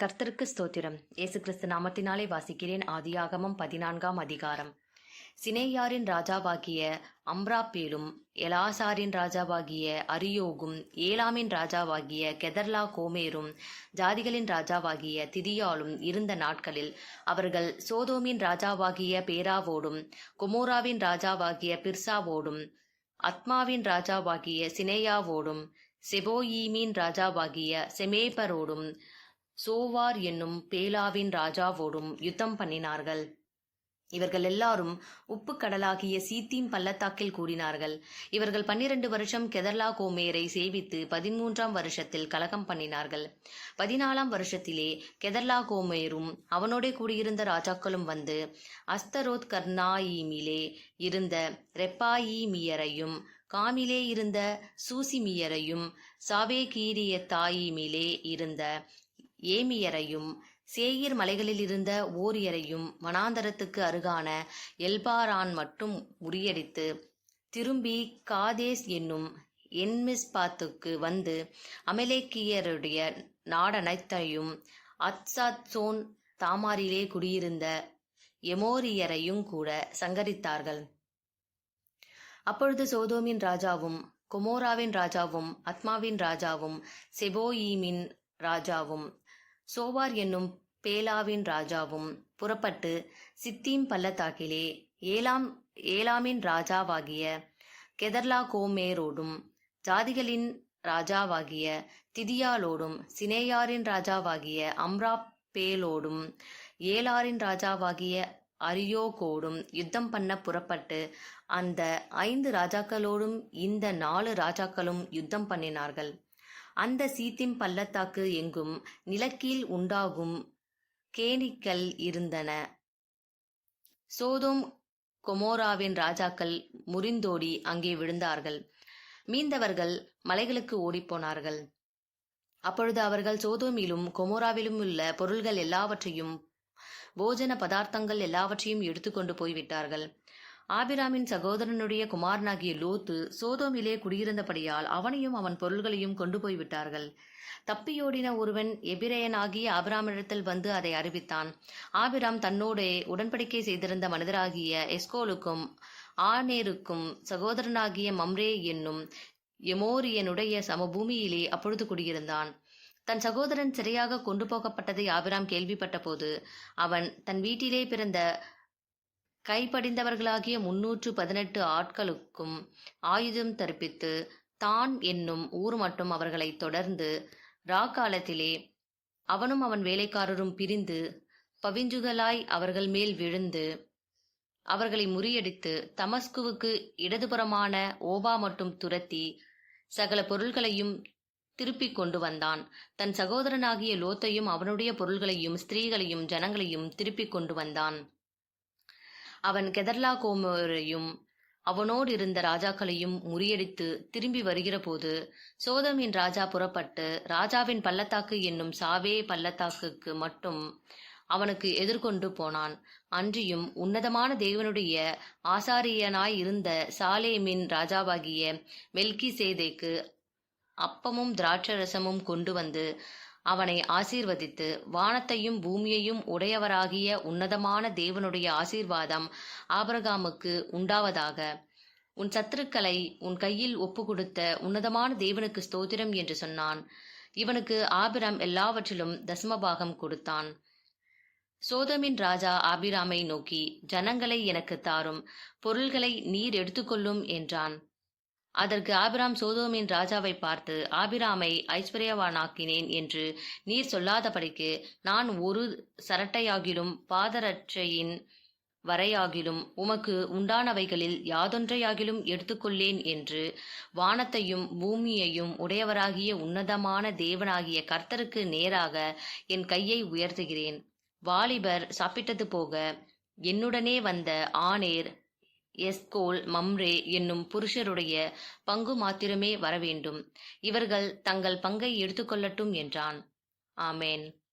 கர்த்தருக்கு ஸ்தோத்திரம். இயேசு கிறிஸ்து நாமத்தினாலே வாசிக்கிறேன். ஆதியாகமம் பதினான்காம் அதிகாரம். சினேயாரின் ராஜாவாகிய அம்ராப்பேலும் எலாசாரின் ராஜாவாகிய அரியோகும் ஏலாமின் ராஜாவாகிய கெதர்லா கோமேரும் ஜாதிகளின் ராஜாவாகிய திதியாலும் இருந்த நாட்களில் அவர்கள் சோதோமின் ராஜாவாகிய பேராவோடும் குமோராவின் ராஜாவாகிய பிர்சாவோடும் அத்மாவின் ராஜாவாகிய சினேயாவோடும் செபோயீமின் ராஜாவாகிய செமேபரோடும் சோவார் என்னும் பேலாவின் ராஜாவோடும் யுத்தம் பண்ணினார்கள். இவர்கள் எல்லாரும் உப்பு கடலாகிய சீத்தீம் பள்ளத்தாக்கில் கூடினார்கள். இவர்கள் பன்னிரண்டு வருஷம் கெதர்லா கோமேரை சேவித்து பதிமூன்றாம் வருஷத்தில் கலகம் பண்ணினார்கள். பதினாலாம் வருஷத்திலே கெதர்லா கோமேரும் அவனோடே கூடியிருந்த ராஜாக்களும் வந்து அஸ்தரோத் கர்னாயிமிலே இருந்த ரெப்பாயிமியரையும் காமிலே இருந்த சூசிமியரையும் சாவேகீரிய தாயிமிலே இருந்த ஏமியரையும் சேயீர் மலைகளில் இருந்த ஓரியரையும் வனாந்தரத்துக்கு அருகான எல்பாரான் மட்டும் முறியடித்து திரும்பி காதேஸ் என்னும் என்மிஸ்பாத்துக்கு வந்து அமலேக்கியருடைய நாடனைத்தையும் அத்சாத்சோன் தாமாரிலே குடியிருந்த எமோரியரையும் கூட சங்கரித்தார்கள். அப்பொழுது சோதோமின் ராஜாவும் கொமோராவின் ராஜாவும் அத்மாவின் ராஜாவும் செபோயீமின் ராஜாவும் சோவார் என்னும் பேலாவின் ராஜாவும் புறப்பட்டு சித்தீம் பள்ளத்தாக்கிலே ஏலாம் ஏலாமின் ராஜாவாகிய கெதர்லா கோமேரோடும் ஜாதிகளின் ராஜாவாகிய திதியாலோடும் சினேயாரின் ராஜாவாகிய அம்ரா பேலோடும் ஏலாரின் ராஜாவாகிய அரியோகோடும் யுத்தம் பண்ண புறப்பட்டு அந்த ஐந்து ராஜாக்களோடும் இந்த நாலு ராஜாக்களும் யுத்தம் பண்ணினார்கள். அந்த சீத்திம் பள்ளத்தாக்கு எங்கும் நிலக்கீழ் உண்டாகும் கேணிக்கள் இருந்தன. சோதோம் கொமோராவின் ராஜாக்கள் முறிந்தோடி அங்கே விழுந்தார்கள். மீந்தவர்கள் மலைகளுக்கு ஓடிப்போனார்கள். அப்பொழுது அவர்கள் சோதோமிலும் கொமோராவிலும் உள்ள பொருள்கள் எல்லாவற்றையும் போஜன பதார்த்தங்கள் எல்லாவற்றையும் எடுத்துக்கொண்டு போய்விட்டார்கள். ஆபிராமின் சகோதரனுடைய குமாரனாகிய லோத்து சோதோமிலே குடியிருந்தபடியால் அவனையும் அவன் பொருள்களையும் கொண்டு போய்விட்டார்கள் தப்பியோடின ஒருவன் எபிரேயனாகிய ஆபிராமிடத்தில் வந்து அதை அறிவித்தான். ஆபிராம் தன்னோடே உடன்படிக்கை செய்திருந்த மனிதராகிய எஸ்கோலுக்கும் ஆனேருக்கும் சகோதரனாகிய மம்ரே என்னும் எமோரியனுடைய சமபூமியிலே அப்பொழுது குடியிருந்தான். தன் சகோதரன் சிறையாக கொண்டு போகப்பட்டதை ஆபிராம் கேள்விப்பட்ட போது அவன் தன் வீட்டிலே பிறந்த கைப்படிந்தவர்களாகிய முன்னூற்று பதினெட்டு ஆட்களுக்கும் ஆயுதம் தரிப்பித்து தான் என்னும் ஊர் மட்டும் அவர்களை தொடர்ந்து ராக்காலத்திலே அவனும் அவன் வேலைக்காரரும் பிரிந்து பவிஞ்சுகளாய் அவர்கள் மேல் விழுந்து அவர்களை முறியடித்து தமஸ்குவுக்கு இடதுபுறமான ஓபா மட்டும் துரத்தி சகல பொருள்களையும் திருப்பிக் கொண்டு வந்தான். தன் சகோதரனாகிய லோத்தையும் அவனுடைய பொருள்களையும் ஸ்திரீகளையும் ஜனங்களையும் திருப்பிக் கொண்டு வந்தான். அவன் கெதர்லா கோமரையும் அவனோடு இருந்த ராஜாக்களையும் முறியடித்து திரும்பி வருகிற போது சோதமின் ராஜா புறப்பட்டு ராஜாவின் பள்ளத்தாக்கு என்னும் சாவே பள்ளத்தாக்குக்கு மட்டும் அவனுக்கு எதிர்கொண்டு போனான். அன்றியும் உன்னதமான தேவனுடைய ஆசாரியனாய் இருந்த சாலேமின் ராஜாவாகிய மெல்கி சேதைக்கு அப்பமும் திராட்சரசமும் கொண்டு வந்து அவனை ஆசீர்வதித்து வானத்தையும் பூமியையும் உடையவராகிய உன்னதமான தேவனுடைய ஆசீர்வாதம் ஆபரகாமுக்கு உண்டாவதாக. உன் சத்துருக்களை உன் கையில் ஒப்பு கொடுத்த உன்னதமான தேவனுக்கு ஸ்தோத்திரம் என்று சொன்னான். இவனுக்கு ஆபிராம் எல்லாவற்றிலும் தசமபாகம் கொடுத்தான். சோதமின் ராஜா ஆபிராமை நோக்கி ஜனங்களை எனக்கு தாரும் பொருள்களை நீர் எடுத்துக்கொள்ளும் என்றான். அதற்கு ஆபிராம் சோதோமின் ராஜாவை பார்த்து ஆபிராமை ஐஸ்வர்யவானாக்கினேன் என்று நீர் சொல்லாதபடிக்கு நான் ஒரு சரட்டையாகிலும் பாதரட்சையின் வரையாகிலும் உமக்கு உண்டானவைகளில் யாதொன்றையாகிலும் எடுத்துக்கொள்ளேன் என்று வானத்தையும் பூமியையும் உடையவராகிய உன்னதமான தேவனாகிய கர்த்தருக்கு நேராக என் கையை உயர்த்துகிறேன். வாலிபர் சாப்பிட்டது போக என்னுடனே வந்த ஆணேர் எஸ்கோல் மம்ரே என்னும் புருஷருடைய பங்கு மாத்திரமே வரவேண்டும். இவர்கள் தங்கள் பங்கை எடுத்துக்கொள்ளட்டும் என்றான். ஆமேன்.